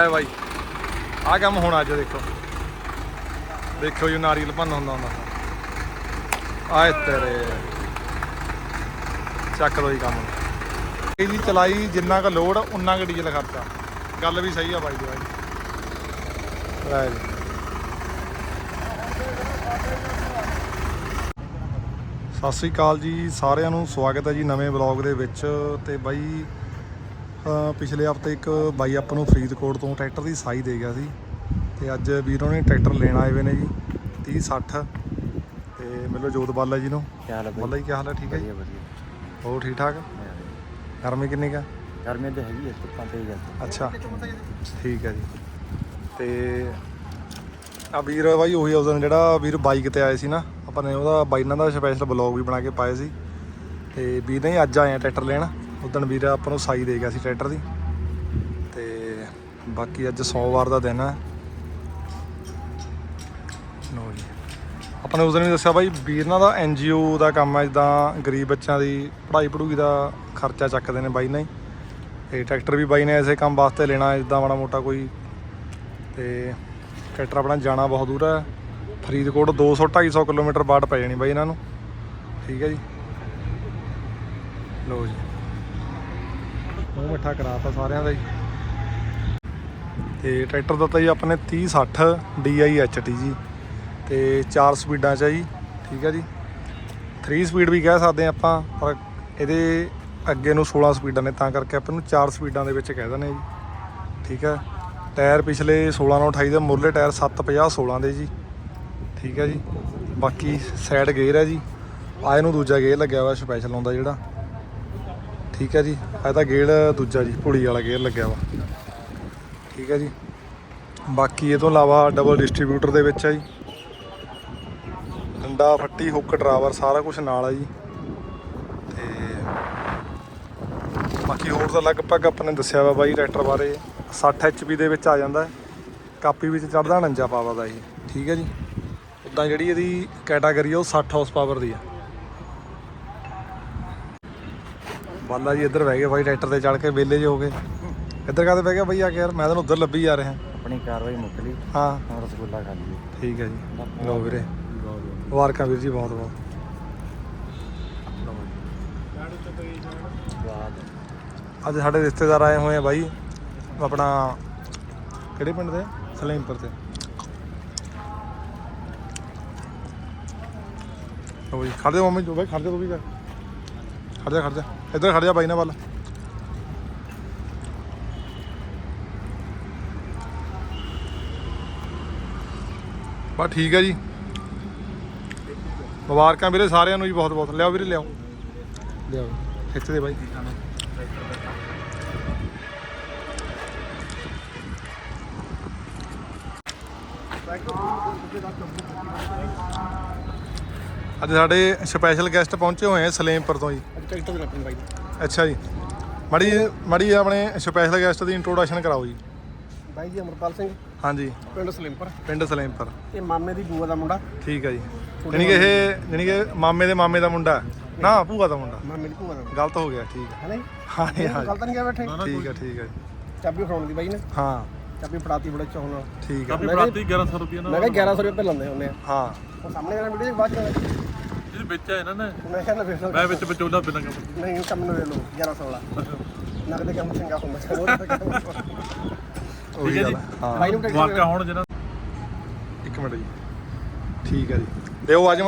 ਹੈ ਬਾਈ। ਆ ਕੰਮ ਹੁਣ ਅੱਜ, ਦੇਖੋ। ਦੇਖੋ ਜੀ, ਨਾਰੀਅਲ ਭੰਨ ਹੁੰਦਾ ਹੁੰਦਾ। ਆਏ ਤੇਰੇ। ਚੱਕ ਲੋ ਜੀ ਕੰਮ। ਇਹ ਚਲਾਈ ਜਿੰਨਾ ਕੁ ਲੋਡ ਉਨਾ ਕੁ ਡੀਜ਼ਲ ਖਰਚਾ। ਗੱਲ ਵੀ ਸਹੀ ਆ ਬਾਈ ਦੀ ਬਾਈ। ਲੈ ਸਤਿ ਸ੍ਰੀ ਅਕਾਲ ਜੀ, ਸਾਰਿਆਂ ਨੂੰ ਸਵਾਗਤ ਹੈ ਜੀ ਨਵੇਂ ਬਲੌਗ ਦੇ ਵਿੱਚ। ਤੇ ਬਾਈ ਪਿਛਲੇ ਹਫ਼ਤੇ ਇੱਕ ਬਾਈ ਆਪਾਂ ਨੂੰ ਫਰੀਦਕੋਟ ਤੋਂ ਟਰੈਕਟਰ ਦੀ ਸਾਈ ਦੇ ਗਿਆ ਸੀ ਤੇ ਅੱਜ ਵੀਰੋਂ ਨੇ ਟਰੈਕਟਰ ਲੈਣ ਆਏ ਹੋਏ ਨੇ ਜੀ 30 60 ਤੇ ਮਿਲੋ ਜੋਤ ਬਾਲਾ ਜੀ ਨੂੰ। ਕੀ ਹਾਲ ਹੈ ਬਾਲਾ ਜੀ ਕੀ ਹਾਲ ਹੈ ਠੀਕ ਹੈ ਵਧੀਆ ਵਧੀਆ। ਹੋਰ ਠੀਕ ਠਾਕ? ਗਰਮੀ ਕਿੰਨੀ ਕਾ ਗਰਮੀ ਤੇ ਹੈਗੀ ਹੈ ਧੁੱਪਾਂ ਅੱਛਾ। ਠੀਕ ਹੈ ਜੀ। ਤੇ ਆ ਵੀਰ ਬਾਈ ਉਹੀ ਉਸ ਦਿਨ ਜਿਹੜਾ ਵੀਰ ਬਾਈਕ ਤੇ ਆਏ ਸੀ ਨਾ ਆਪਾਂ ਨੇ ਉਹਦਾ ਬਾਈਨਾਂ ਦਾ ਸਪੈਸ਼ਲ ਬਲੌਗ ਵੀ ਬਣਾ ਕੇ ਪਾਏ ਸੀ। ਤੇ ਵੀਰ ਨੇ ਅੱਜ ਆਏ ਆ ਟਰੈਕਟਰ ਲੈਣ। ਉਦੋਂ ਵੀਰ ਆਪਾਂ ਨੂੰ ਸਾਈ ਦੇ ਗਿਆ ਸੀ ਟਰੈਕਟਰ ਦੀ। ਤੇ ਬਾਕੀ ਅੱਜ ਸੋਮਵਾਰ ਦਾ ਦਿਨ ਹੈ ਲਓ ਜੀ। ਆਪਾਂ ਨੇ ਉਸ ਦਿਨ ਵੀ ਦੱਸਿਆ ਬਾਈ ਵੀਰਨਾਂ ਦਾ ਐਨਜੀਓ ਦਾ ਕੰਮ ਹੈ ਜਿੱਦਾਂ ਗਰੀਬ ਬੱਚਿਆਂ ਦੀ ਪੜ੍ਹਾਈ ਪੜੂਗੀ ਦਾ ਖਰਚਾ ਚੱਕਦੇ ਨੇ ਬਾਈ ਨਾਲ ਹੀ ਤੇ ਟਰੈਕਟਰ ਵੀ ਬਾਈ ਨੇ ਐਸੇ ਕੰਮ ਵਾਸਤੇ ਲੈਣਾ, ਜਿੱਦਾਂ ਮਾੜਾ ਮੋਟਾ ਕੋਈ। ਤੇ ਟਰੈਕਟਰ ਆਪਣਾ ਜਾਣਾ ਬਹੁਤ ਦੂਰ ਹੈ ਫਰੀਦਕੋਟ 200 250 ਕਿਲੋਮੀਟਰ ਬਾਅਦ ਪੈ ਜਾਣੀ ਬਾਈ ਇਹਨਾਂ ਨੂੰ। ਠੀਕ ਹੈ ਜੀ। ਲੋ ਜੀ। ਉਹ ਮਿੱਠਾ ਕਰਾਤਾ ਸਾਰਿਆਂ ਦਾ ਜੀ ਤੇ ਟਰੈਕਟਰ ਦਾ ਤਾਂ ਜੀ ਆਪਣੇ 30 60 DI HT ਜੀ। ਤੇ 4 ਸਪੀਡਾਂ ਚ ਹੈ ਜੀ, ਠੀਕ ਹੈ ਜੀ। 3 ਸਪੀਡ ਵੀ ਕਹਿ ਸਕਦੇ ਹਾਂ ਆਪਾਂ, ਪਰ ਇਹਦੇ ਅੱਗੇ ਨੂੰ 16 ਸਪੀਡਾਂ ਨੇ, ਤਾਂ ਕਰਕੇ ਆਪਾਂ ਨੂੰ 4 ਸਪੀਡਾਂ ਦੇ ਵਿੱਚ ਕਹਿ ਦਿੰਦੇ ਹਾਂ ਜੀ। ਠੀਕ ਹੈ ਟਾਇਰ ਪਿਛਲੇ 16 ਨਾਲ 28 ਦੇ ਮੁਰਲੇ ਟਾਇਰ 750 16 ਦੇ ਜੀ। ਠੀਕ ਹੈ ਜੀ। ਬਾਕੀ ਸਾਈਡ ਗੇਅਰ ਹੈ ਜੀ। ਆਏ ਨੂੰ ਦੂਜਾ ਗੇਅਰ ਲੱਗਿਆ ਹੋਇਆ ਸਪੈਸ਼ਲ ਆਉਂਦਾ ਜਿਹੜਾ। ਠੀਕ ਹੈ ਜੀ, ਇਹ ਤਾਂ ਗੇਅਰ ਦੂਜਾ ਜੀ ਪੁੜੀ ਵਾਲਾ ਗੇਅਰ ਲੱਗਿਆ ਵਾ। ਠੀਕ ਹੈ ਜੀ। ਬਾਕੀ ਇਹ ਤੋਂ ਇਲਾਵਾ ਡਬਲ ਡਿਸਟ੍ਰੀਬਿਊਟਰ ਦੇ ਵਿੱਚ ਹੈ ਜੀ। ਡੰਡਾ, ਫੱਟੀ ਹੁੱਕ ਡਰਾਵਰ ਸਾਰਾ ਕੁਝ ਨਾਲ ਹੈ ਜੀ। ਤੇ ਬਾਕੀ ਹੋਰ ਤਾਂ ਲਗਭਗ ਆਪਾਂ ਨੇ ਦੱਸਿਆ ਵਾ ਬਾਈ ਟਰੈਕਟਰ ਬਾਰੇ 60 HP ਦੇ ਵਿੱਚ ਆ ਜਾਂਦਾ ਕਾਪੀ ਵਿੱਚ ਚੜਦਾ 49 ਪਾਵਰ ਦਾ ਇਹ। ਠੀਕ ਹੈ ਜੀ। ਉਦਾਂ ਜਿਹੜੀ ਇਹਦੀ ਕੈਟਾਗਰੀ ਆ, ਉਹ 60 ਹਾਰਸ ਪਾਵਰ ਦੀ ਆ। ਬਾਲਾ ਜੀ ਇੱਧਰ ਬਹਿ ਗਏ ਬਾਈ ਟਰੈਕਟਰ ਤੇ ਚੜ ਕੇ ਵਿਹਲੇ ਜੇ ਹੋ ਗਏ। ਇੱਧਰ ਕਾਹਦੇ ਬਹਿ ਗਿਆ ਬਾਈ ਆ ਕੇ ਯਾਰ? ਮੈਂ ਤੈਨੂੰ ਉੱਧਰ ਲੱਭੀ ਜਾ ਰਿਹਾ। ਆਪਣੀ ਕਾਰਵਾਈ ਮੁੱਕ ਲਈ ਹਾਂ। ਹੁਣ ਰਸਗੁੱਲਾ ਖਾ ਲਈਏ। ਠੀਕ ਹੈ ਜੀ। ਲਓ ਵੀਰੇ। ਮੁਬਾਰਕਾਂ ਵੀਰ ਜੀ ਬਹੁਤ ਬਹੁਤ। ਅੱਜ ਸਾਡੇ ਰਿਸ਼ਤੇਦਾਰ ਆਏ ਹੋਏ ਆ ਬਾਈ। ਆਪਣਾ ਕਿਹੜੇ ਪਿੰਡ ਦੇ? ਸਲੇਮਪੁਰ ਤੇ ਜੀ ਖੜ ਜਾ ਮੰਮੀ ਜੋ ਬਾਈ ਖੜ ਜਾ ਤੂੰ। ਵੀ ਖੜ ਜਾ ਖੜ ਜਾ। ਇੱਧਰ ਖੜ ਜਾ ਬਾਈ ਨਾਲ ਵੱਲ। ਬਸ ਠੀਕ ਹੈ ਜੀ। ਮੁਬਾਰਕਾਂ ਵੀਰੇ ਸਾਰਿਆਂ ਨੂੰ ਜੀ ਬਹੁਤ ਬਹੁਤ। ਲਿਆਓ ਵੀਰੇ ਲਿਆਓ। ਲਿਆਓ। ਖਿੱਚ ਦੇ ਬਾਈ। ਅੱਜ ਸਾਡੇ ਸਪੈਸ਼ਲ ਗੈਸਟ ਪਹੁੰਚੇ ਹੋਏ ਆ ਸਲੇਮਪੁਰ ਤੋਂ ਜੀ। ਟਰੈਕਟਰ ਦੇ ਰੱਖਣ ਬਾਈ ਅੱਛਾ ਜੀ। ਮੜੀ ਮੜੀ ਆਪਣੇ ਸਪੈਸ਼ਲ ਗੈਸਟ ਦੀ ਇੰਟਰੋਡਕਸ਼ਨ ਕਰਾਓ ਜੀ। ਬਾਈ ਜੀ ਅਮਰਪਾਲ ਸਿੰਘ ਹਾਂਜੀ। ਪਿੰਡ ਸਲਿੰਪਰ ਪਿੰਡ ਸਲੇਮਪੁਰ। ਇਹ ਮਾਮੇ ਦੀ ਬੂਆ ਦਾ ਮੁੰਡਾ। ਠੀਕ ਹੈ ਜੀ। ਯਾਨੀ ਕਿ ਇਹ ਯਾਨੀ ਕਿ ਮਾਮੇ ਦੇ ਮਾਮੇ ਦਾ ਮੁੰਡਾ। ਨਾ ਭੂਆ ਦਾ ਮੁੰਡਾ। ਮਾਮੇ ਦੀ ਭੂਆ ਦਾ ਮੁੰਡਾ। ਗਲਤ ਹੋ ਗਿਆ ਠੀਕ ਹੈ ਹੈ ਨਹੀਂ ਹਾਂ ਜੀ, ਹਾਂ ਗੱਲ ਤਾਂ ਨਹੀਂ ਗਿਆ ਬੈਠੇ। ਜੀ। ਠੀਕ ਹੈ ਠੀਕ ਹੈ ਜੀ। ਚਾਬੀ ਫੜਾਉਣ ਦੀ ਬਾਈ ਨੇ। ਹਾਂ। ਚਾਬੀ ਫੜਾਤੀ ਬੜੇ ਚਾਹ ਨਾਲ। ਠੀਕ ਹੈ ਮੈਂ ਕਿਹਾ 1100 ਰੁਪਏ ਮੈਂ ਕਿਹਾ 1100 ਰੁਪਏ ਲੈਂਦੇ ਹੁੰਦੇ ਆ। ਹਾਂ। ਉਹ ਸਾਹਮਣੇ ਵਾਲਾ ਵੀਡੀਓ ਬਾਅਦ ਚ ਵਿੱਚ ਆ ਇਹਨਾਂ ਨੇ? ਮੈਂ ਕਹਿੰਦਾ ਵੇਖ ਲਓ। ਮੈਂ ਵਿੱਚ ਵਿਚੋਲਾ ਬਿਨਾਂ ਕੰਮ ਨਹੀਂ ਕੰਮ ਨੂੰ ਵੇਖ ਲਓ 1100 ਵਾਲਾ। ਨਗਦ ਕੰਮ ਚੰਗਾ ਹੁੰਦਾ ਉਹੀ ਗੱਲ ਹੈ। ਨੂੰ ਵਾਕਾ ਹੁਣ ਜਿਹਨਾਂ ਇੱਕ ਮਿੰਟ ਜੀ। ਠੀਕ ਹੈ ਜੀ। ਲਿਓ ਅੱਜ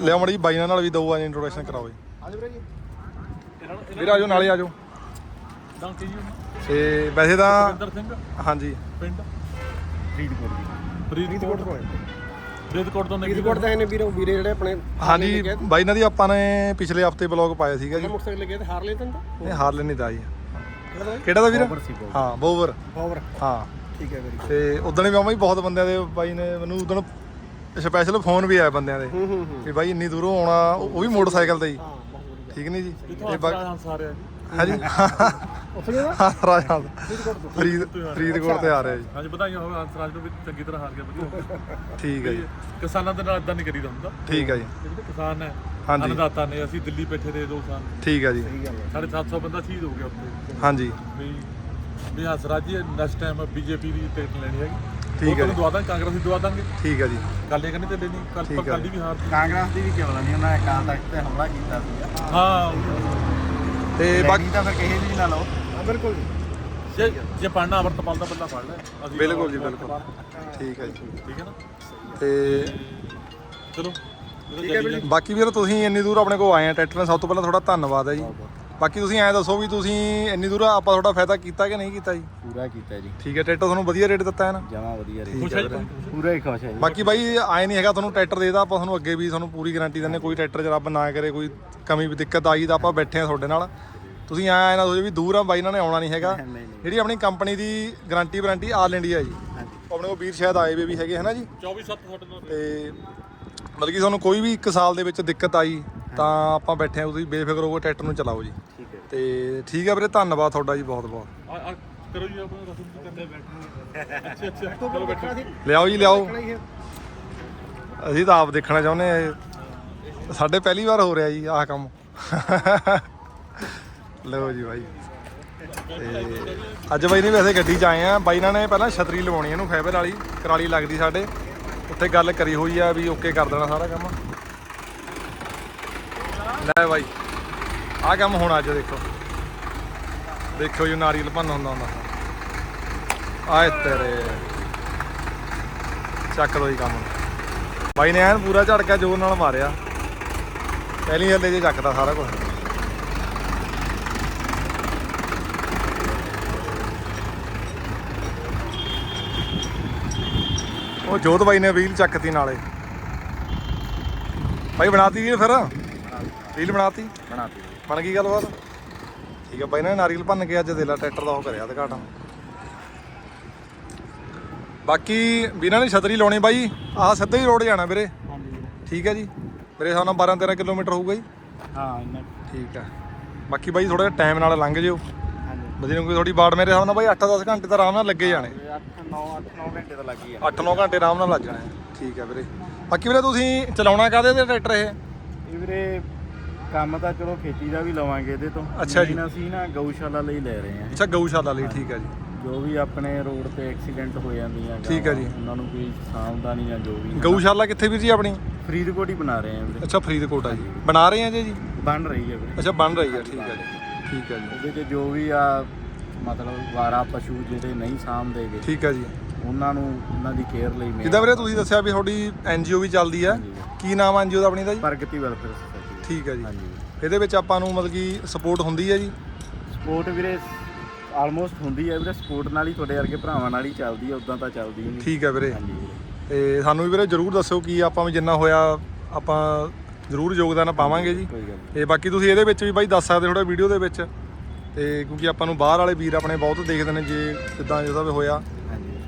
ਲਿਓ ਮੜੀ ਬਾਈ ਨਾਲ ਵੀ ਦੋ ਅੱਜ ਇੰਟਰੋਡਕਸ਼ਨ ਕਰਾਓ ਜੀ। ਆਜੋ ਵੀਰੇ ਜੀ ਵੀਰ ਆਜੋ ਨਾਲੇ ਆਜੋ ਡਾਂਕੀ ਜੀ ਤੇ ਵੈਸੇ ਤਾਂ ਇੰਦਰ ਸਿੰਘ। ਹਾਂਜੀ। ਪਿੰਡ। ਫਰੀਦਕੋਟ। ਫਰੀਦਕੋਟ। ਤੋਂ ਫਰੀਦਕੋਟ ਤੋਂ ਨਿਕਲ ਫਰੀਦਕੋਟ ਦਾ ਇਹਨੇ ਵੀਰੇ ਵੀਰੇ ਜਿਹੜੇ ਆਪਣੇ ਹਾਂਜੀ ਬਾਈ ਨਾਲ ਦੀ ਆਪਾਂ ਨੇ ਪਿਛਲੇ ਹਫ਼ਤੇ ਬਲੌਗ ਪਾਇਆ ਸੀਗਾ ਜੀ। ਮੋਟਰਸਾਈਕਲ ਲੱਗੇ ਤੇ ਹਾਰ ਤੈਨੂੰ ਇਹ ਹਾਰ ਲੈਣੀ ਦਾ ਜੀ। ਕਿਹੜਾ ਦਾ ਵੀਰ? ਹਾਂ ਬੋਵਰ ਪਾਵਰ ਹਾਂ। ਠੀਕ ਹੈ ਵੀਰੇ ਤੇ ਉਦੋਂ ਵੀ ਮਾਮਾ ਜੀ ਬਹੁਤ ਬੰਦਿਆਂ ਦੇ ਬਾਈ ਨੇ ਮੈਨੂੰ ਉਦੋਂ ਸਪੈਸ਼ਲ ਫੋਨ ਵੀ ਆਇਆ ਬੰਦਿਆਂ ਦੇ। ਹੂੰ ਹੂੰ ਹੂੰ। ਵੀ ਬਾਈ ਇੰਨੀ ਦੂਰੋਂ ਆਉਣਾ ਉਹ ਵੀ ਮੋਟਰਸਾਈਕਲ ਤੇ ਹੀ। ਠੀਕ ਨਹੀਂ ਜੀ? ਇਹ ਬਾਕੀ ਸਾਰੇ ਹਾਂਜੀ। ਉੱਥੇ ਗਿਆ ਹਾਂ ਰਾਜਾ ਫਰੀਦਕੋਟ ਤੋਂ ਫਰੀਦ ਫਰੀਦਕੋਟ ਤੇ ਆ ਰਿਹਾ ਜੀ। ਹਾਂਜੀ ਵਧਾਈਆਂ ਹੋਵੇ ਹੰਸਰਾਜ ਨੂੰ ਵੀ ਚੰਗੀ ਤਰ੍ਹਾਂ ਹਾਰ ਗਿਆ ਵਧੀਆ ਠੀਕ ਹੈ ਜੀ। ਕਿਸਾਨਾਂ ਦੇ ਨਾਲ ਇਦਾਂ ਨਹੀਂ ਕਰੀਦਾ ਹੁੰਦਾ। ਠੀਕ ਹੈ ਜੀ। ਜਿਹੜੇ ਕਿਸਾਨ ਨੇ ਹਾਂਜੀ। ਅੰਨਦਾਤਾ ਨੇ ਅਸੀਂ ਦਿੱਲੀ ਬੈਠੇ ਰਹੇ ਦੋ ਸਾਲ ਠੀਕ ਹੈ ਜੀ। ਸਹੀ ਗੱਲ ਹੈ ਸਾਢੇ 700 ਬੰਦਾ ਸ਼ਹੀਦ ਹੋ ਗਿਆ ਉੱਥੇ। ਹਾਂਜੀ। ਵੀ ਵੀ Hansraj ji next time BJP ਦੀ ਟਿਕਟ ਲੈਣੀ ਹੈਗੀ। ਠੀਕ ਹੈ ਜੀ। ਦਵਾ ਦਾਂਗੇ ਕਾਂਗਰਸ ਦੀ ਦਵਾ ਦਾਂਗੇ। ਠੀਕ ਹੈ ਜੀ। ਗੱਲ ਇਹ ਕਰਨੀ ਤੇ ਲੈਣੀ। ਕੱਲ ਹੈ। ਕੱਲ ਦੀ ਵੀ ਹਾਰ। ਕਾਂਗਰਸ ਦੀ ਵੀ ਕਿਉਂ ਨਹੀਂ ਉਹਨਾਂ ਨੇ ਅਕਾਲ ਤਖਤ ਤੇ ਹਮਲਾ ਕੀਤਾ ਸੀ। ਹਾਂ। ਤੇ ਬਾਕੀ ਤਾਂ ਫਿਰ ਕਿਸੇ ਦੀ ਵੀ ਨਾ ਲਓ। ਬਿਲਕੁਲ ਜੇ। ਜੇ ਪੜਨਾ ਅਮਰਤਪਾਲ ਦਾ ਬੰਦਾ ਪੜ ਲੈ ਅਸੀਂ ਬਿਲਕੁਲ ਜੀ, ਅਮਰਤਪਾਲ। ਠੀਕ ਹੈ ਜੀ ਠੀਕ ਹੈ। ਨਾ? ਤੇ ਚਲੋ ਠੀਕ ਹੈ ਵੀਰੇ। ਬਾਕੀ ਵੀਰ ਤੁਸੀਂ ਇੰਨੀ ਦੂਰ ਆਪਣੇ ਕੋਲ ਆਏ ਆ ਟਰੈਕਟਰ ਨਾਲ ਸਭ ਤੋਂ ਪਹਿਲਾਂ ਤੁਹਾਡਾ ਧੰਨਵਾਦ ਹੈ ਜੀ। ਬਾਕੀ ਤੁਸੀਂ ਐਂ ਦੱਸੋ ਵੀ ਤੁਸੀਂ ਇੰਨੀ ਦੂਰ ਆਪਾਂ ਤੁਹਾਡਾ ਫਾਇਦਾ ਕੀਤਾ ਕਿ ਨਹੀਂ ਕੀਤਾ ਜੀ? ਪੂਰਾ ਕੀਤਾ ਜੀ। ਠੀਕ ਹੈ ਟਰੈਕਟਰ ਤੁਹਾਨੂੰ ਵਧੀਆ ਰੇਟ ਦਿੱਤਾ ਹੈ ਨਾ? ਜਮਾ ਵਧੀਆ ਖੁਸ਼ ਹੈ ਪੂਰਾ ਹੀ ਖੁਸ਼ ਹੈ ਜੀ। ਬਾਕੀ ਬਾਈ ਆਏ ਨਹੀਂ ਹੈਗਾ ਤੁਹਾਨੂੰ ਟਰੈਕਟਰ ਦੇਦਾ ਆਪਾਂ ਤੁਹਾਨੂੰ ਅੱਗੇ ਵੀ ਤੁਹਾਨੂੰ ਪੂਰੀ ਗਾਰੰਟੀ ਦਿੰਦੇ ਕੋਈ ਟਰੈਕਟਰ 'ਚ ਰੱਬ ਨਾ ਕਰੇ ਕੋਈ ਕਮੀ ਵੀ ਦਿੱਕਤ ਆਈ ਤਾਂ ਆਪਾਂ ਬੈਠੇ ਆ ਤੁਹਾਡੇ ਨਾਲ। ਤੁਸੀਂ ਐਂ ਨਾ ਸੋਚੋ ਵੀ ਦੂਰ ਆ ਬਾਈ ਇਹਨਾਂ ਨੇ ਆਉਣਾ ਨਹੀਂ ਹੈਗਾ। ਜਿਹੜੀ ਆਪਣੀ ਕੰਪਨੀ ਦੀ ਗਾਰੰਟੀ ਵਾਰੰਟੀ ਆਲ ਇੰਡੀਆ ਜੀ। ਆਪਣੇ ਕੋਲ ਵੀਰ ਸ਼ਾਇਦ ਆਏ ਵੇ ਵੀ ਹੈਗੇ ਹੈ ਨਾ ਜੀ? 24 7 ਤੁਹਾਡੇ ਨਾਲ ਤੇ ਮਤਲਬ ਕਿ ਤੁਹਾਨੂੰ ਕੋਈ ਵੀ 1 ਸਾਲ ਦੇ ਵਿੱਚ ਦਿੱਕਤ ਆਈ ਤਾਂ ਆਪਾਂ ਬੈਠੇ ਆ ਤੁਸੀਂ ਬੇਫਿਕਰ ਹੋ ਕੇ ਟਰੈਕਟਰ ਨੂੰ ਚਲਾਓ ਜੀ। ਠੀਕ ਹੈ। ਤੇ ਠੀਕ ਹੈ ਵੀਰੇ ਧੰਨਵਾਦ ਤੁਹਾਡਾ ਜੀ ਬਹੁਤ ਬਹੁਤ। ਆ- ਕਰੋ ਜੀ ਆਪਣਾ ਰਸਮ ਜੀ ਕਰਦੇ ਬੈਠੋ ਅੱਛਾ ਅੱਛਾ। ਚਲੋ ਬੈਠੋ। ਲਿਆਓ ਜੀ ਲਿਆਓ। ਅਸੀਂ ਤਾਂ ਆਪ ਦੇਖਣਾ ਚਾਹੁੰਦੇ ਆ। ਸਾਡੇ ਪਹਿਲੀ ਵਾਰ ਹੋ ਰਿਹਾ ਜੀ ਆਹ ਕੰਮ। ਲਓ ਜੀ ਬਾਈ। ਤੇ ਅੱਜ ਬਾਈ ਨੇ ਵੈਸੇ ਗੱਡੀ 'ਚ ਆਏ ਆ ਬਾਈ ਇਹਨਾਂ ਨੇ ਪਹਿਲਾਂ ਛਤਰੀ ਲਵਾਉਣੀ ਇਹਨੂੰ ਫਾਈਬਰ ਵਾਲੀ ਕਰਾਲੀ ਲੱਗਦੀ ਸਾਡੇ। ਉੱਥੇ ਗੱਲ ਕਰੀ ਹੋਈ ਆ ਵੀ ਓਕੇ ਕਰ ਦੇਣਾ ਸਾਰਾ ਕੰਮ। ਲੈ ਬਾਈ। ਆਹ ਕੰਮ ਹੋਣਾ ਅੱਜ, ਦੇਖੋ। ਦੇਖੋ ਜੀ ਨਾਰੀਅਲ ਭੰਨ ਹੁੰਦਾ ਹੁੰਦਾ। ਆਏ ਤੇਰੇ। ਚੱਕ ਲੋ ਜੀ ਕੰਮ। ਬਾਈ ਨੇ ਐਨ ਪੂਰਾ ਝੜਕਾ ਜ਼ੋਰ ਨਾਲ ਮਾਰਿਆ। ਪਹਿਲੀ ਹੱਲੇ ਜੇ ਚੱਕਦਾ ਸਾਰਾ ਕੁਝ ਉਹ ਜੋਤ ਬਾਈ ਨੇ ਵੀਲ ਚੱਕਤੀ ਨਾਲੇ। ਬਾਈ ਬਣਾਤੀ ਵੀਲ ਫਿਰ? ਵੀਲ ਬਣਾਤੀ? ਬਣਾਤੀ। ਬਣ ਗਈ ਗੱਲਬਾਤ? ਠੀਕ ਆ ਬਾਈ ਨੇ ਨਾਰੀਅਲ ਭੰਨ ਕੇ ਅੱਜ ਦੇ ਲਾ ਟਰੈਕਟਰ ਦਾ ਉਹ ਕਰਿਆ ਉਦਘਾਟਨ। ਬਾਕੀ ਵੀਰਾਂ ਨੇ ਛਤਰੀ ਲਾਉਣੀ ਬਾਈ। ਆਹ ਸਿੱਧਾ ਹੀ ਰੋਡ ਜਾਣਾ ਵੀਰੇ। ਹਾਂਜੀ। ਠੀਕ ਹੈ ਜੀ। ਮੇਰੇ ਹਿਸਾਬ ਨਾਲ 12 13 ਕਿਲੋਮੀਟਰ ਹੋਊਗਾ ਜੀ। ਹਾਂ ਇੰਨਾ। ਠੀਕ ਹੈ ਬਾਕੀ ਬਾਈ ਥੋੜਾ ਟਾਈਮ ਨਾਲ ਲੰਘ ਜਿਓ। ਹਾਂਜੀ। ਵਧੀਆ ਨੂੰ ਕੋਈ ਥੋੜੀ ਬਾੜ ਮੇਰੇ ਹਿਸਾਬ ਨਾਲ ਬਾਈ 8-10 ਘੰਟੇ ਤਾਂ ਆਰਾਮ ਨਾਲ ਲੱਗੇ ਜਾਣੇ। 8 9 8 9 ਘੰਟੇ ਤਾਂ ਲੱਗ ਆ 8-9 ਘੰਟੇ ਆਰਾਮ ਨਾਲ ਲੱਗ ਜਾਣੇ। ਠੀਕ ਹੈ ਵੀਰੇ। ਬਾਕੀ ਵੀਰੇ ਤੁਸੀਂ ਚਲਾਉਣਾ ਕਾਹਦੇ ਤੇ ਟਰੈਕਟਰ ਇਹ? ਇਹ ਵੀਰੇ ਕੰਮ ਤਾਂ ਚਲੋ ਖੇਤੀ ਦਾ ਵੀ ਲਵਾਂਗੇ ਇਹਦੇ ਤੋਂ। ਅੱਛਾ ਜੀ। Main ਅਸੀਂ ਨਾ ਗਊਸ਼ਾਲਾ ਲਈ ਲੈ ਰਹੇ ਹਾਂ। ਅੱਛਾ ਗਊਸ਼ਾਲਾ ਲਈ ਠੀਕ ਹੈ ਜੀ। ਜੋ ਵੀ ਆਪਣੇ ਰੋਡ ਤੇ ਐਕਸੀਡੈਂਟ ਹੋ ਜਾਂਦੀਆਂ ਠੀਕ ਹੈ ਗਾਵਾਂ, ਜੀ। ਉਹਨਾਂ ਨੂੰ ਕੋਈ ਸਾਵਧਾਨੀ ਜਾਂ ਜੋ ਵੀ ਗਊਸ਼ਾਲਾ ਕਿੱਥੇ ਵੀਰ ਜੀ ਆਪਣੀ? ਫਰੀਦਕੋਟ ਹੀ ਬਣਾ ਰਹੇ ਹਾਂ ਵੀਰੇ। ਅੱਛਾ ਫਰੀਦਕੋਟ ਆ ਜੀ। ਬਣਾ ਰਹੇ ਆ ਜੀ ਜੀ? ਬਣ ਰਹੀ ਹੈ ਵੀਰੇ। ਅੱਛਾ ਬਣ ਰਹੀ ਹੈ ਠੀਕ ਹੈ ਜੀ। ਠੀਕ ਹੈ ਜੀ। ਉਹਦੇ 'ਚ ਜੋ ਵੀ ਆ ਮਤਲਬ ਵਾਰਾ ਪਸ਼ੂ ਜਿਹੜੇ ਨਹੀਂ ਸਾਂਭਦੇਗੇ ਠੀਕ ਹੈ ਜੀ। ਉਹਨਾਂ ਨੂੰ ਉਹਨਾਂ ਦੀ ਕੇਅਰ ਲਈ ਮੈਂ ਜਿੱਦਾਂ ਵੀਰੇ ਤੁਸੀਂ ਦੱਸਿਆ ਵੀ ਤੁਹਾਡੀ ਐਨਜੀਓ ਵੀ ਚੱਲਦੀ ਆ ਹਾਂਜੀ। ਕੀ ਨਾਮ ਐਨਜੀਓ ਦਾ ਆਪਣੀ ਦਾ ਜੀ? ਪ੍ਰਗਤੀ ਵੈਲਫੇਅਰ ਠੀਕ ਹੈ ਜੀ। ਹਾਂਜੀ। ਇਹਦੇ ਵਿੱਚ ਆਪਾਂ ਨੂੰ ਮਤਲਬ ਕਿ ਸਪੋਰਟ ਹੁੰਦੀ ਹੈ ਜੀ? ਸਪੋਰਟ ਵੀਰੇ ਆਲਮੋਸਟ ਹੁੰਦੀ ਹੈ ਵੀਰੇ ਸਪੋਰਟ ਨਾਲ ਹੀ ਤੁਹਾਡੇ ਵਰਗੇ ਭਰਾਵਾਂ ਨਾਲ ਹੀ ਚੱਲਦੀ ਹੈ ਉਦਾਂ ਤਾਂ ਚੱਲਦੀ ਨਹੀਂ। ਠੀਕ ਹੈ ਵੀਰੇ। ਹਾਂਜੀ। ਤੇ ਸਾਨੂੰ ਵੀ ਵੀਰੇ ਜਰੂਰ ਦੱਸਿਓ ਕੀ ਆਪਾਂ ਵੀ ਜਿੰਨਾ ਹੋਇਆ ਆਪਾਂ ਜਰੂਰ ਯੋਗਦਾਨ ਪਾਵਾਂਗੇ ਜੀ। ਕੋਈ ਗੱਲ ਨਹੀਂ। ਤੇ ਬਾਕੀ ਤੁਸੀਂ ਇਹਦੇ ਵਿੱਚ ਵੀ ਬਾਈ ਦੱਸ ਸਕਦੇ ਥੋੜਾ ਵੀਡੀਓ ਦੇ ਵਿੱਚ। ਤੇ ਕਿਉਂਕਿ ਆਪਾਂ ਨੂੰ ਬਾਹਰ ਵਾਲੇ ਵੀਰ ਆਪਣੇ ਬਹੁਤ ਦੇਖਦੇ ਨੇ ਜੇ ਜਿੱਦਾਂ ਜਿਹਦਾ ਵੀ ਹੋਇਆ।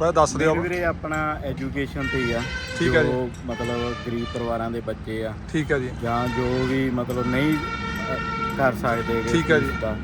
ਥੋੜਾ ਦੱਸ ਦਿਓ। ਵੀਰੇ ਵੀਰੇ ਆਪਣਾ ਐਜੂਕੇਸ਼ਨ ਤੇ ਹੀ ਆ ਠੀਕ ਹੈ ਜੀ। ਜੋ ਮਤਲਬ ਗਰੀਬ ਪਰਿਵਾਰਾਂ ਦੇ ਬੱਚੇ ਆ। ਠੀਕ ਹੈ ਜੀ। ਜਾਂ ਜੋ ਵੀ ਮਤਲਬ ਨਹੀਂ ਅ, ਕਰ ਸਕਦੇ ਠੀਕ ਹੈ ਜੀ। ਦਾ,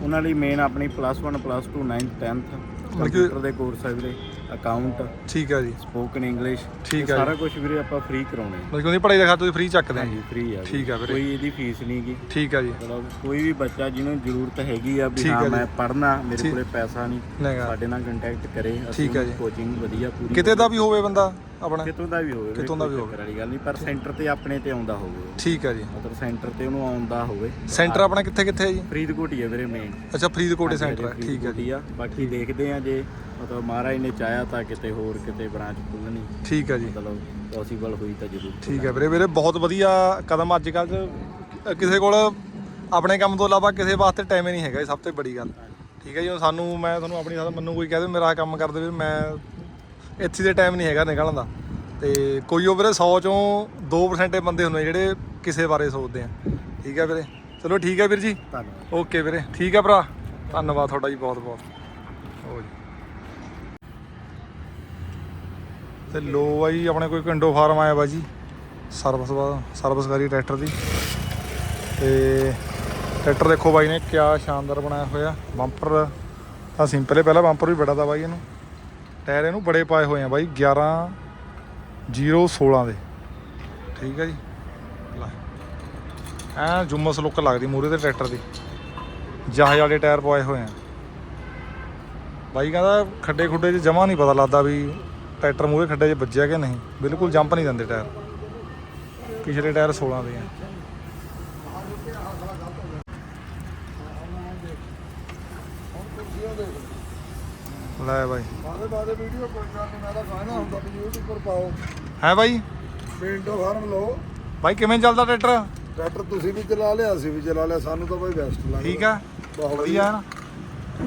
ਉਹਨਾਂ ਲਈ ਮੇਨ ਆਪਣੀ ਪਲੱਸ 1 ਪਲੱਸ 2 9th 10th ਮਤਲਬ ਕਿ- ਕੰਪਿਊਟਰ ਦੇ ਕੋਰਸ ਆ ਵੀਰੇ। ਅਕਾਊਂਟ ਠੀਕ ਹੈ ਜੀ। ਸਪੋਕਨ ਇੰਗਲਿਸ਼ ਠੀਕ ਹੈ ਸਾਰਾ ਕੁਝ ਵੀਰੇ ਆਪਾਂ ਫ੍ਰੀ ਕਰਾਉਣੇ ਆ। ਮਤਲਬ ਕਿ ਉਹਦੀ ਪੜ੍ਹਾਈ ਦਾ ਖਰਚ ਤੁਸੀਂ ਫ੍ਰੀ ਚੱਕਦੇ ਆ ਹਾਂਜੀ ਫ੍ਰੀ ਆ ਠੀਕ ਆ ਵੀਰੇ। ਕੋਈ ਇਹਦੀ ਫੀਸ ਨਹੀਂ ਗੀ। ਠੀਕ ਹੈ ਜੀ। ਮਤਲਬ ਕੋਈ ਵੀ ਬੱਚਾ ਜਿਹਨੂੰ ਜ਼ਰੂਰਤ ਹੈਗੀ ਆ ਵੀ ਠੀਕ ਹਾਂ ਹੈ ਜੀ। ਮੈਂ ਪੜ੍ਹਨਾ ਮੇਰੇ ਠੀਕ। ਕੋਲੇ ਪੈਸਾ ਨਹੀਂ ਸਾਡੇ ਨਾਲ ਕੰਟੈਕਟ ਕਰੇ ਠੀਕ ਜੀ। ਕੋਚਿੰਗ ਵਧੀਆ ਪੂਰੀ ਕਿਤੇ ਦਾ ਵੀ ਹੋਵੇ ਬੰਦਾ ਆਪਣਾ। ਕਿਤੋਂ ਦਾ ਵੀ ਹੋਵੇ ਕਿਤੋਂ ਦਾ ਵੀ ਹੋਵੇ। ਵਾਲੀ ਗੱਲ ਨਹੀਂ ਪਰ ਸੈਂਟਰ ਤੇ ਆਪਣੇ ਤੇ ਆਉਂਦਾ ਹੋਵੇ। ਠੀਕ ਹੈ ਜੀ। ਮਤਲਬ ਸੈਂਟਰ ਤੇ ਉਹਨੂੰ ਆਉਂਦਾ ਹੋਵੇ। ਸੈਂਟਰ ਆਪਣਾ ਕਿੱਥੇ ਕਿੱਥੇ ਹੈ ਜੀ? ਫਰੀਦਕੋਟ ਹੀ ਹੈ ਵੀਰੇ ਮੇਨ ਅੱਛਾ ਫਰੀਦਕੋਟ ਸੈਂਟਰ ਹੈ ਠੀਕ ਹੈ ਜੀ। ਆ। ਬਾਕੀ ਦੇਖਦੇ ਆ ਜੇ ਮਤਲਬ ਮਹਾਰਾਜ ਨੇ ਚਾਹਿਆ ਤਾਂ ਕਿਤੇ ਹੋਰ ਕਿਤੇ ਬ੍ਰਾਂਚ ਖੁੱਲਣੀ ਠੀਕ ਹੈ ਜੀ। ਮਤਲਬ ਪੋਸੀਬਲ ਹੋਈ ਤਾਂ ਜ਼ਰੂਰ ਠੀਕ ਹੈ ਵੀਰੇ ਵੀਰੇ ਬਹੁਤ ਵਧੀਆ ਕਦਮ ਅੱਜ ਕੱਲ੍ਹ ਕਿਸੇ ਕੋਲ ਆਪਣੇ ਕੰਮ ਤੋਂ ਇਲਾਵਾ ਕਿਸੇ ਵਾਸਤੇ ਟਾਈਮ ਹੀ ਨਹੀਂ ਹੈਗਾ ਇਹ ਸਭ ਤੋਂ ਵੱਡੀ ਗੱਲ। ਠੀਕ ਹੈ ਜੀ ਹੁਣ ਸਾਨੂੰ ਮੈਂ ਤੁਹਾਨੂੰ ਆਪਣੀ ਸਾਥ ਮੈਨੂੰ ਕੋਈ ਕਹਦੇ ਮੇਰਾ ਕੰਮ ਕਰ ਦੇਵੇ ਮੈਂ ਇੱਥੇ ਦੇ ਟਾਈਮ ਨਹੀਂ ਹੈਗਾ ਨਿਕਲਣ ਦਾ। ਤੇ ਕੋਈ ਉਹ ਵੀਰੇ 100 ਚੋਂ 2% ਹੀ ਬੰਦੇ ਹੁੰਦੇ ਜਿਹੜੇ ਕਿਸੇ ਬਾਰੇ ਸੋਚਦੇ ਆ। ਠੀਕ ਹੈ ਵੀਰੇ। ਚਲੋ ਠੀਕ ਹੈ ਵੀਰ ਜੀ। ਧੰਨਵਾਦ। ਓਕੇ ਵੀਰੇ। ਠੀਕ ਹੈ ਭਰਾ। ਧੰਨਵਾਦ ਤੁਹਾਡਾ ਜੀ ਬਹੁਤ ਬਹੁਤ ਹੋ ਜੀ। ਤੇ ਲੋ ਆ ਜੀ ਆਪਣੇ ਕੋਈ ਕੰਡੋ ਫਾਰਮ ਆਇਆ ਵਾ ਜੀ। ਸਰਵਿਸ ਸਰਵਿਸ ਕਰੀ ਟਰੈਕਟਰ ਦੀ। ਤੇ ਟਰੈਕਟਰ ਦੇਖੋ ਬਾਈ ਨੇ, ਕਿਆ ਸ਼ਾਨਦਾਰ ਬਣਾਇਆ ਹੋਇਆ। ਬੰਪਰ ਤਾਂ ਸਿੰਪਲ ਹੈ, ਪਹਿਲਾਂ ਬੰਪਰ ਵੀ ਬੜਾ ਦਾ ਬਾਈ ਇਹਨੂੰ। ਟਾਇਰ ਇਹਨੂੰ ਬੜੇ ਪਾਏ ਹੋਏ ਆ ਬਾਈ 11 016 ਦੇ। ਠੀਕ ਹੈ ਜੀ। ਲੈ। ਐ ਜੁਮਸ ਲੁੱਕ ਲੱਗਦੀ ਮੂਰੇ ਤੇ ਟਰੈਕਟਰ ਦੀ। ਜਹਾਜ਼ ਵਾਲੇ ਟਾਇਰ ਪਵਾਏ ਹੋਏ ਆ। ਬਾਈ ਕਹਿੰਦਾ ਖੱਡੇ ਖੁੱਡੇ 'ਚ ਜਮਾ ਨਹੀਂ ਪਤਾ ਲੱਗਦਾ ਵੀ ਟਰੈਕਟਰ ਮੂਹਰੇ ਖੱਡੇ 'ਚ ਵੱਜਿਆ ਕਿ ਨਹੀਂ? ਬਿਲਕੁਲ ਜੰਪ ਨਹੀਂ ਦਿੰਦੇ ਟਾਇਰ। ਪਿਛਲੇ ਟਾਇਰ 16 ਦੇ ਆ। ਲੈ ਬਾਈ। ਬਾਦੇ ਬਾਦੇ ਵੀਡੀਓ ਕੋਈ ਗੱਲ ਨਹੀਂ ਮੈਂ ਤਾਂ ਖਾਣਾ ਹੁੰਦਾ ਵੀ YouTube ਪਰ ਪਾਓ। ਹੈ ਬਾਈ? ਪਿੰਡੋ ਫਾਰਮ ਲਓ। ਬਾਈ ਕਿਵੇਂ ਚੱਲਦਾ ਟਰੈਕਟਰ? ਟਰੈਕਟਰ ਤੁਸੀਂ ਵੀ ਚਲਾ ਲਿਆ ਅਸੀਂ ਵੀ ਚਲਾ ਲਿਆ ਸਾਨੂੰ ਤਾਂ ਬਾਈ ਬੈਸਟ ਲੱਗਦਾ ਠੀਕ ਆ। ਬਹੁਤ ਵਧੀਆ ਹੈ ਨਾ?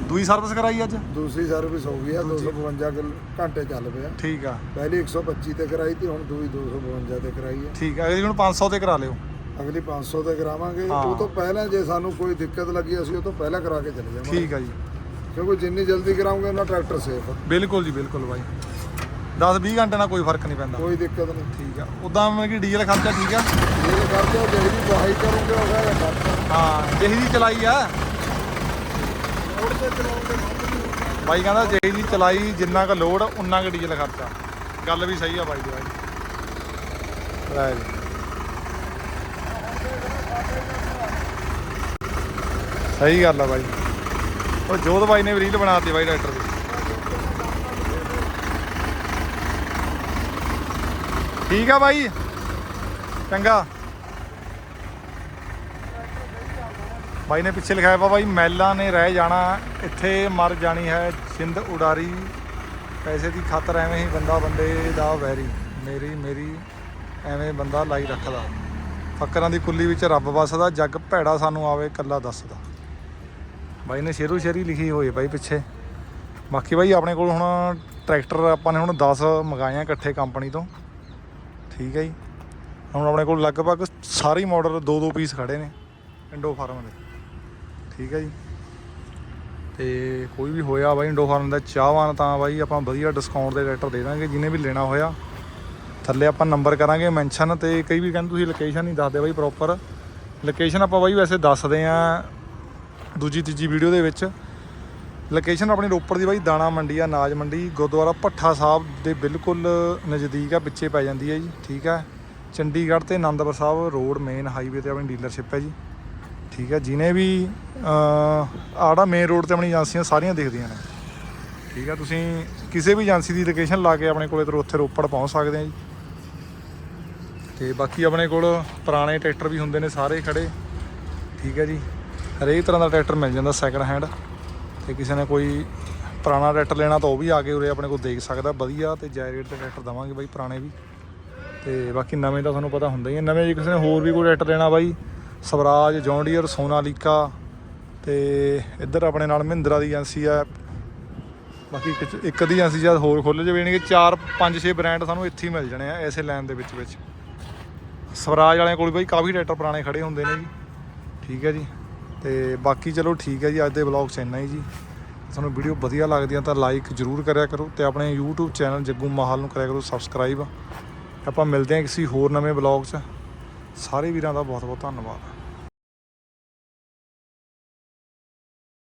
ਦੂਈ ਸਰਵਿਸ ਕਰਾਈ ਅੱਜ? ਦੂਸਰੀ ਸਰਵਿਸ ਹੋ ਗਈ ਆ 252 ਕਿਲ ਘੰਟੇ ਚੱਲ ਪਿਆ। ਠੀਕ ਆ। ਪਹਿਲੀ 125 ਤੇ ਕਰਾਈ ਤੇ ਹੁਣ ਦੂਈ 252 ਤੇ ਕਰਾਈ ਹੈ ਠੀਕ ਆ ਇਹਦੀ ਹੁਣ 500 ਤੇ ਕਰਾ ਲਿਓ। ਅਗਲੀ 500 ਤੇ ਕਰਾਵਾਂਗੇ। ਹਾਂ। ਉਹ ਤੋਂ ਪਹਿਲਾਂ ਜੇ ਸਾਨੂੰ ਕੋਈ ਦਿੱਕਤ ਲੱਗੀ ਅਸੀਂ ਉਹ ਤੋਂ ਪਹਿਲਾਂ ਕਰਾ ਕੇ ਚਲੇ ਜਾਵਾਂਗੇ। ਠੀਕ ਆ ਜੀ। ਕਿਉਂਕਿ ਜਿੰਨੀ ਜਲਦੀ ਕਰਾਉਂਗੇ ਉਹਨਾਂ ਟਰੈਕਟਰ ਸੇਫ ਬਿਲਕੁਲ ਜੀ ਬਿਲਕੁਲ ਬਾਈ। 10 20 ਘੰਟੇ ਨਾਲ ਕੋਈ ਫ਼ਰਕ ਨਹੀਂ ਪੈਂਦਾ। ਕੋਈ ਦਿੱਕਤ ਨਹੀਂ। ਠੀਕ ਆ। ਉਦਾਂ ਮੈਂ ਕਿ ਡੀਜ਼ਲ ਖਰਚਾ ਠੀਕ ਆ? ਇਹ ਕਰਦੇ ਹੋ ਜਿਹੜੀ ਬਹਾਈ ਕਰੋਗੇ ਉਹ ਹੈ ਖਰਚਾ। ਹਾਂ ਜਿਹੀ ਦੀ ਚਲਾਈ ਆ। ਬਾਈ ਕਹਿੰਦਾ ਜਿਹੀ ਦੀ ਚਲਾਈ ਜਿੰਨਾ ਕੁ ਲੋਡ ਉਨਾ ਕੁ ਡੀਜ਼ਲ ਖਰਚਾ। ਗੱਲ ਵੀ ਸਹੀ ਆ ਬਾਈ ਦੀ ਬਾਈ ਲੈ ਜੀ। ਸਹੀ ਗੱਲ ਆ ਬਾਈ। ਉਹ ਜੋਧ ਬਾਈ ਨੇ ਵੀ ਰੀਲ ਬਣਾਤੀ ਬਾਈ ਡਾਕਟਰ ਦੀ। ਠੀਕ ਆ ਬਾਈ। ਚੰਗਾ। ਬਾਈ ਨੇ ਪਿੱਛੇ ਲਿਖਾਇਆ ਵਾ ਬਾਈ ਮੈਲਾਂ ਨੇ ਰਹਿ ਜਾਣਾ, ਇੱਥੇ ਮਰ ਜਾਣੀ ਹੈ ਜਿੰਦ ਉਡਾਰੀ। ਪੈਸੇ ਦੀ ਖਾਤਰ ਐਵੇਂ ਹੀ ਬੰਦਾ ਬੰਦੇ ਦਾ ਵੈਰੀ। ਮੇਰੀ ਮੇਰੀ, ਐਵੇਂ ਬੰਦਾ ਲਾਈ ਰੱਖਦਾ। ਫੱਕਰਾਂ ਦੀ ਕੁੱਲੀ ਵਿੱਚ ਰੱਬ ਵਸਦਾ, ਜੱਗ ਭੈੜਾ ਸਾਨੂੰ ਆਵੇ, ਕੱਲਾ ਦੱਸਦਾ। ਬਾਈ ਨੇ ਸ਼ੇਰੂ ਸ਼ੇਰੀ ਲਿਖੀ ਹੋਈ ਬਾਈ ਪਿੱਛੇ। ਬਾਕੀ ਬਾਈ ਆਪਣੇ ਕੋਲ ਹੁਣ ਟਰੈਕਟਰ ਆਪਾਂ ਨੇ ਹੁਣ 10 ਮੰਗਾਏ ਆ ਇਕੱਠੇ ਕੰਪਨੀ ਤੋਂ। ਠੀਕ ਹੈ ਜੀ। ਹੁਣ ਆਪਣੇ ਕੋਲ ਲਗਭਗ ਸਾਰੇ ਮਾਡਲ ਦੋ ਦੋ ਪੀਸ ਖੜੇ ਨੇ, ਇੰਡੋ ਫਾਰਮ ਦੇ। ਠੀਕ ਹੈ ਜੀ। ਤੇ ਕੋਈ ਵੀ ਹੋਇਆ ਬਾਈ ਇੰਡੋ ਫਾਰਮ ਦਾ ਚਾਹਵਾਨ ਤਾਂ ਬਾਈ ਆਪਾਂ ਵਧੀਆ ਡਿਸਕਾਊਂਟ ਦੇ ਰੇਟਰ ਦੇ ਦਾਂਗੇ ਜਿਹਨੇ ਵੀ ਲੈਣਾ ਹੋਇਆ। ਥੱਲੇ ਆਪਾਂ ਨੰਬਰ ਕਰਾਂਗੇ ਮੈਂਸ਼ਨ ਤੇ ਕਈ ਵੀ ਕਹਿੰਦੇ ਤੁਸੀਂ ਲੋਕੇਸ਼ਨ ਨਹੀਂ ਦੱਸਦੇ ਬਾਈ ਪ੍ਰੋਪਰ ਲੋਕੇਸ਼ਨ ਆਪਾਂ ਬਾਈ ਵੈਸੇ ਦੱਸਦੇ ਆ ਦੂਜੀ ਤੀਜੀ ਵੀਡੀਓ ਦੇ ਵਿੱਚ। ਲੋਕੇਸ਼ਨ ਆਪਣੀ ਰੋਪੜ ਦੀ ਬਾਈ ਦਾਣਾ ਮੰਡੀ ਆ ਨਾਜ ਮੰਡੀ। ਗੁਰਦੁਆਰਾ ਭੱਠਾ ਸਾਹਿਬ ਦੇ ਬਿਲਕੁਲ ਨਜ਼ਦੀਕ ਆ, ਪਿੱਛੇ ਪੈ ਜਾਂਦੀ ਹੈ ਜੀ, ਠੀਕ ਹੈ ਚੰਡੀਗੜ੍ਹ ਤੇ Anandpur Sahib road main highway ਤੇ ਆਪਣੀ ਡੀਲਰਸ਼ਿਪ ਹੈ ਜੀ। ਠੀਕ ਹੈ ਜਿਨੇ ਵੀ ਆੜਾ ਮੇਨ ਰੋਡ ਤੇ ਆਪਣੀ ਏਜੰਸੀਆਂ ਸਾਰੀਆਂ ਦਿਖਦੀਆਂ ਨੇ। ਠੀਕ ਹੈ, ਤੁਸੀਂ ਕਿਸੇ ਵੀ ਏਜੰਸੀ ਦੀ ਲੋਕੇਸ਼ਨ ਲਾ ਕੇ ਆਪਣੇ ਕੋਲੇ ਤੋਂ ਉੱਥੇ ਰੋਪੜ ਪਹੁੰਚ ਸਕਦੇ ਆ ਜੀ। ਤੇ ਬਾਕੀ ਆਪਣੇ ਕੋਲ ਪੁਰਾਣੇ ਟਰੈਕਟਰ ਵੀ ਹੁੰਦੇ ਨੇ ਸਾਰੇ ਖੜੇ। ਠੀਕ ਹੈ ਜੀ, ਹਰੇਕ ਤਰ੍ਹਾਂ ਦਾ ਟਰੈਕਟਰ ਮਿਲ ਜਾਂਦਾ ਸੈਕੰਡ ਹੈਂਡ ਤੇ ਕਿਸੇ ਨੇ ਕੋਈ ਪੁਰਾਣਾ ਟਰੈਕਟਰ ਲੈਣਾ ਤਾਂ ਉਹ ਵੀ ਆ ਕੇ ਉਰੇ ਆਪਣੇ ਕੋਲ ਦੇਖ ਸਕਦਾ, ਵਧੀਆ ਤੇ ਜਾਇ ਰੇਟ ਤੇ ਟਰੈਕਟਰ ਦਵਾਂਗੇ ਬਾਈ ਪੁਰਾਣੇ ਵੀ। ਤੇ ਬਾਕੀ ਨਵੇਂ ਤਾਂ ਤੁਹਾਨੂੰ ਪਤਾ ਹੁੰਦਾ ਹੀ ਹੈ, ਨਵੇਂ ਜੇ ਕਿਸੇ ਨੇ ਹੋਰ ਵੀ ਕੋਈ ਟਰੈਕਟਰ ਲੈਣਾ ਬਾਈ ਸਵਰਾਜ, ਜੌਂਡੀਅਰ, ਸੋਨਾਲੀਕਾ ਤੇ ਇੱਧਰ ਆਪਣੇ ਨਾਲ ਮਹਿੰਦਰਾ ਦੀ ਏਜੰਸੀ ਆ ਬਾਕੀ ਇੱਕ- ਇੱਕ ਅੱਧੀ ਏਜੰਸੀ ਜਦ ਹੋਰ ਖੋਲ੍ਹ ਜਾਵੇ ਯਾਨੀ ਕਿ 4 5 6 ਬ੍ਰਾਂਡ ਸਾਨੂੰ ਇੱਥੇ ਹੀ ਮਿਲ ਜਾਣੇ ਆ, ਐਸੇ ਲਾਈਨ ਦੇ ਵਿੱਚ ਵਿੱਚ। ਸਵਰਾਜ ਵਾਲਿਆਂ ਕੋਲ ਬਈ ਕਾਫੀ ਟਰੈਕਟਰ ਪੁਰਾਣੇ ਖੜੇ ਹੁੰਦੇ ਨੇ ਜੀ। ਠੀਕ ਹੈ ਜੀ। ਤੇ ਬਾਕੀ ਚਲੋ ਠੀਕ ਹੈ ਜੀ, ਅੱਜ ਦੇ ਵਲੌਗ 'ਚ ਇੰਨਾ ਹੀ ਜੀ। ਤੁਹਾਨੂੰ ਵੀਡੀਓ ਵਧੀਆ ਲੱਗਦੀ ਆ ਤਾਂ ਲਾਈਕ ਜਰੂਰ ਕਰਿਆ ਕਰੋ ਤੇ ਆਪਣੇ YouTube ਚੈਨਲ ਜੱਗੂ ਮਾਹਲ ਨੂੰ ਕਰਿਆ ਕਰੋ ਸਬਸਕ੍ਰਾਈਬ। ਆਪਾਂ ਮਿਲਦੇ ਹਾਂ ਕਿਸੇ ਹੋਰ ਨਵੇਂ ਵਲੌਗ 'ਚ। ਸਾਰੇ ਵੀਰਾਂ ਦਾ ਬਹੁਤ ਬਹੁਤ ਧੰਨਵਾਦ।